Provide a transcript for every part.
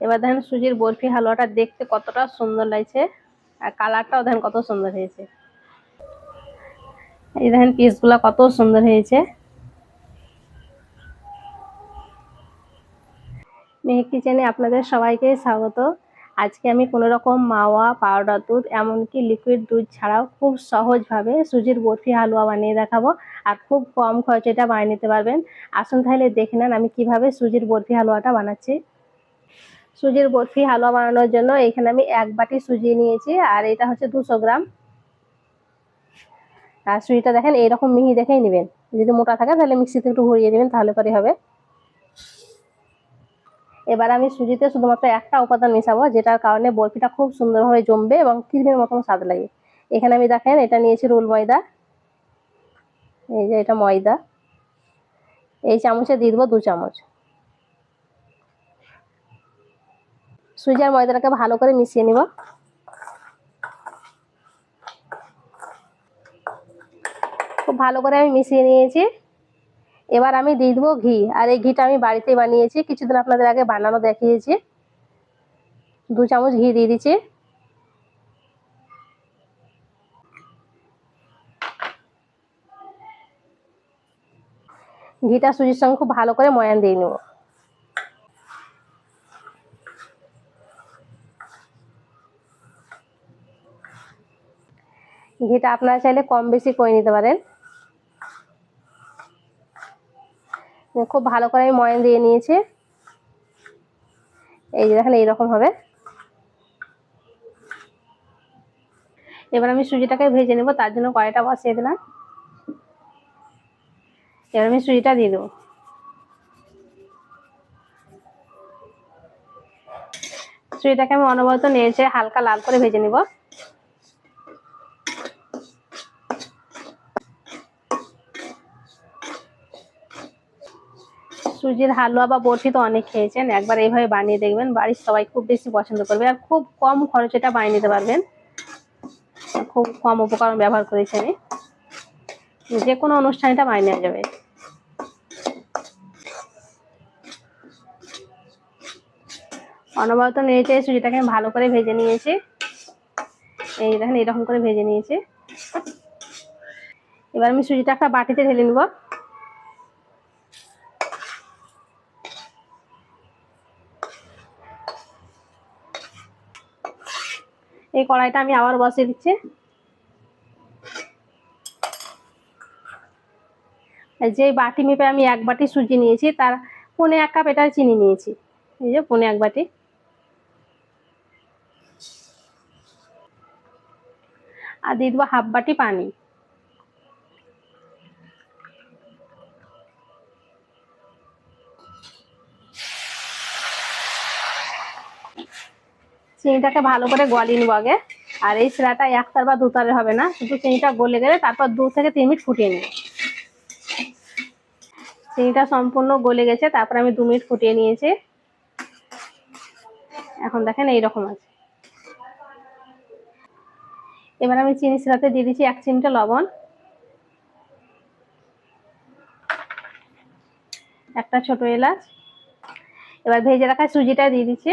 এবার দেখেন সুজির বরফি হালুয়াটা দেখতে কতটা সুন্দর লাগছে, আর কালারটাও দেখেন কত সুন্দর হয়েছে। এই দেখেন পিসগুলো কত সুন্দর হয়েছে। মেহেক কিচেনে আপনাদের সবাইকে স্বাগত। আজকে আমি কোনো রকম মাওয়া, পাউডার দুধ, এমনকি লিকুইড দুধ ছাড়াও খুব সহজভাবে সুজির বরফি হালুয়া বানিয়ে দেখাবো, আর খুব কম খরচে এটা বানিয়ে নিতে পারবেন। আসুন তাহলে দেখে নেন আমি কীভাবে সুজির বরফি হালুয়াটা বানাচ্ছি। সুজির বরফি হালুয়া বানানোর জন্য এখানে আমি এক বাটি সুজি নিয়েছি, আর এটা হচ্ছে দুশো গ্রাম। আর সুজিটা দেখেন, এইরকম মিহি দেখেই নেবেন। যদি মোটা থাকে, তাহলে মিক্সিতে একটু ঘুরিয়ে নেবেন, তাহলে পরে হবে। এবার আমি সুজিতে শুধুমাত্র একটা উপাদান মিশাবো, যেটার কারণে বরফিটা খুব সুন্দরভাবে জমবে এবং ক্রিমের মতন স্বাদ লাগে। এখানে আমি দেখেন, এটা নিয়েছি রোল ময়দা। এই যে, এটা ময়দা। এই চামচে দিয়ে দেবো দু চামচ। সুজি আর ময়দাটাকে ভালো করে মিশিয়ে নিব। খুব ভালো করে আমি মিশিয়ে নিয়েছি। এবার আমি দিয়ে দেবো ঘি, আর এই ঘিটা আমি বাড়িতেই বানিয়েছি। কিছুদিন আপনাদের আগে বানানো দেখিয়েছি। দু চামচ ঘি দিয়ে দিচ্ছি। ঘিটা সুজির সঙ্গে খুব ভালো করে ময়ান দিয়ে নেব। ঘিটা আপনারা চাইলে কম বেশি করে নিতে পারেন। খুব ভালো করে আমি ময়ান দিয়ে নিয়েছি। এই যে দেখেন, এইরকম হবে। এবার আমি সুজিটাকে ভেজে নেব, তার জন্য কড়াইটা বসিয়ে দিলাম। এবার আমি সুজিটা দিয়ে দেবো। সুজিটাকে আমি অনবরত নেড়েছে হালকা লাল করে ভেজে নিব। সুজির হালুয়া বা বরফি তো অনেক খেয়েছেন, একবার এইভাবে বানিয়ে দেখবেন। বাড়ির সবাই খুব বেশি পছন্দ করবে আর খুব কম খরচে এটা বানিয়ে নিতে পারবেন। খুব কম উপকরণ ব্যবহার করেছি আমি। যে কোনো অনুষ্ঠানে বানিয়ে নেওয়া যাবে। অনবরত নেড়েছে সুজিটাকে আমি ভালো করে ভেজে নিয়েছি। এই দেখেন, এরকম করে ভেজে নিয়েছি। এবার আমি সুজিটা একটা বাটিতে ঢেলে নেব। এই কড়াইটা আমি আবার বসিয়ে দিচ্ছি। যে বাটি মেপে আমি এক বাটি সুজি নিয়েছি, তার পনে এক কাপ এটা চিনি নিয়েছি। এই যে পনে এক বাটি। আর দিয়ে দেবো হাফ বাটি পানি। চিনিটাকে ভালো করে গলিয়ে নেব আগে। আর এই শিরাটা একতার বা দুতারের হবে না, শুধু চিনিটা গলে গেলে তারপর দু থেকে তিন মিনিট ফুটিয়ে নেব। চিনিটা সম্পূর্ণ গলে গেছে, তারপর আমি দু মিনিট ফুটিয়ে নিয়েছি। এখন দেখেন এইরকম আছে। এবার আমি চিনি শিরাতে দিয়ে দিচ্ছি এক চিমটা লবণ। একটা ছোট এলাচ। এবার ভেজে রাখা সুজিটা দিয়ে দিচ্ছি।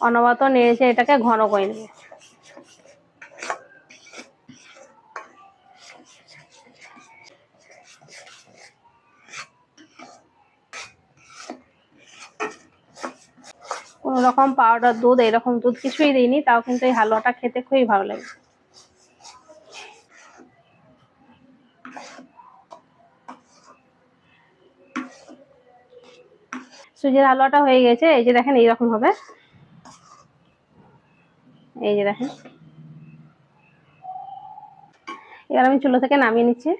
অনবরত নেড়েছে এটাকে ঘন করে নেবে। কোনো রকম পাউডার দুধ, এরকম দুধ কিছুই দিইনি, তাও কিন্তু এই হালুয়াটা খেতে খুবই ভালো লাগে। সুজির হালুয়াটা হয়ে গেছে, এই যে দেখেন এইরকম হবে। এই যে দেখেন। এবার আমি চুলো থেকে নামিয়ে নিচ্ছি।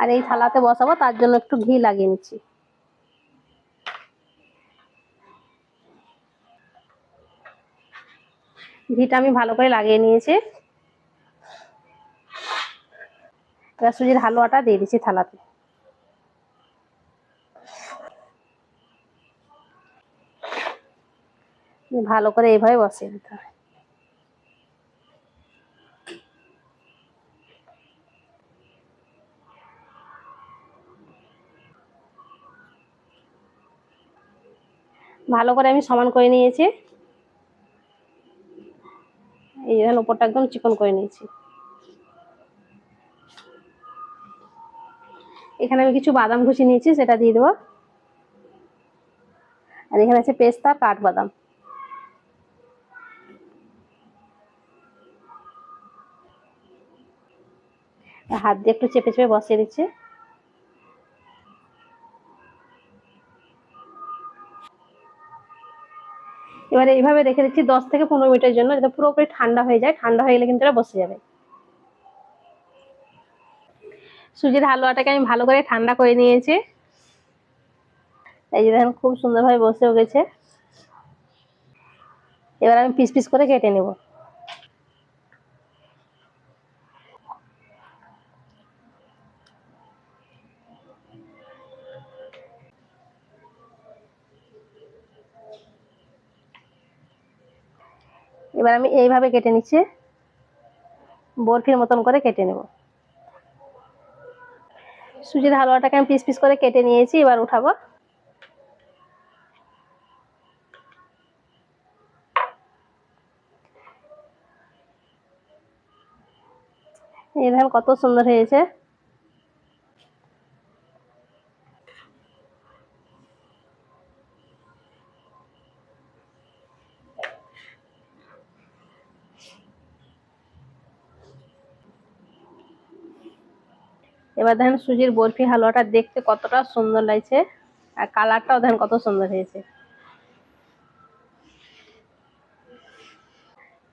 আর এই থালাতে বসাবো, তার জন্য একটু ঘি লাগিয়ে নিচ্ছি। ঘিটা আমি ভালো করে লাগিয়ে নিয়েছি। এবার সুজির হালুয়াটা দিয়ে দিচ্ছি থালাতে। ভালো করে এইভাবে বসিয়ে দিতে হবে। ভালো করে আমি সমান করে নিয়েছি। এই জন্য উপরটা একদম চিকন করে নিয়েছি। এখানে আমি কিছু বাদাম ঘুষি নিয়েছি, সেটা দিয়ে দেবো। আর এখানে আছে পেস্তা, কাঠবাদাম। হাত দিয়ে একটু চেপে চেপে বসিয়ে দিচ্ছি। এবারে এইভাবে রেখে দিচ্ছি দশ থেকে পনেরো মিনিটের জন্য, যাতে পুরোপুরি ঠান্ডা হয়ে যায়। ঠান্ডা হয়ে গেলে কিন্তু এটা বসে যাবে। সুজির হালুয়াটাকে আমি ভালো করে ঠান্ডা করে নিয়েছি। এই যে দেখেন, খুব সুন্দরভাবে বসেও গেছে এবার আমি পিস পিস করে কেটে নেব। এবার আমি এইভাবে কেটে নিচ্ছি। বরফির মতন করে কেটে নেব। সুজির হালুয়াটাকে আমি পিস পিস করে কেটে নিয়েছি, এবার উঠাবো। এই দেখেন কত সুন্দর হয়েছে। এবার দেখেন সুজির বরফি হালুয়াটা দেখতে কতটা সুন্দর লাগছে, আর কালারটাও দেখেন কত সুন্দর হয়েছে।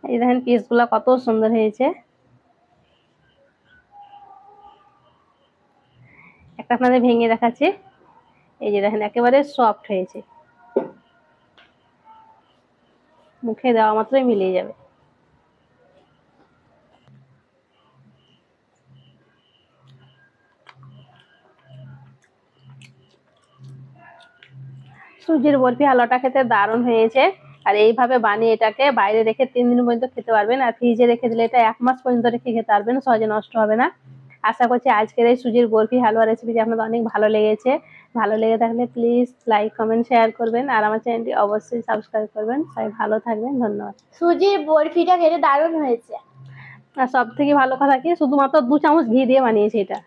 এই দেখেন পিসগুলো কত সুন্দর হয়েছে। একটা আপনাদের ভেঙে দেখাচ্ছি। এই যে দেখেন একেবারে সফট হয়েছে। মুখে দেওয়া মাত্রই মিলিয়ে যাবে। সুজির বরফি হালুয়াটা খেতে দারুণ হয়েছে। আর এইভাবে বানিয়ে এটাকে বাইরে রেখে তিন দিন পর্যন্ত খেতে পারবেন। আর ফ্রিজে রেখে দিলে এটা এক মাস পর্যন্ত রেখে খেতে পারবেন সহজে নষ্ট হবে না। আশা করছি আজকের এই সুজির বরফি হালুয়া রেসিপিটি আপনাদের অনেক ভালো লেগেছে। ভালো লেগে থাকলে প্লিজ লাইক কমেন্ট শেয়ার করবেন। আর আমার চ্যানেলটি অবশ্যই সাবস্ক্রাইব করবেন। সবাই ভালো থাকবেন ধন্যবাদ। সুজির বরফিটা খেতে দারুণ হয়েছে। আর সব থেকে ভালো কথা কি শুধুমাত্র দু চামচ ঘি দিয়ে বানিয়েছি এটা।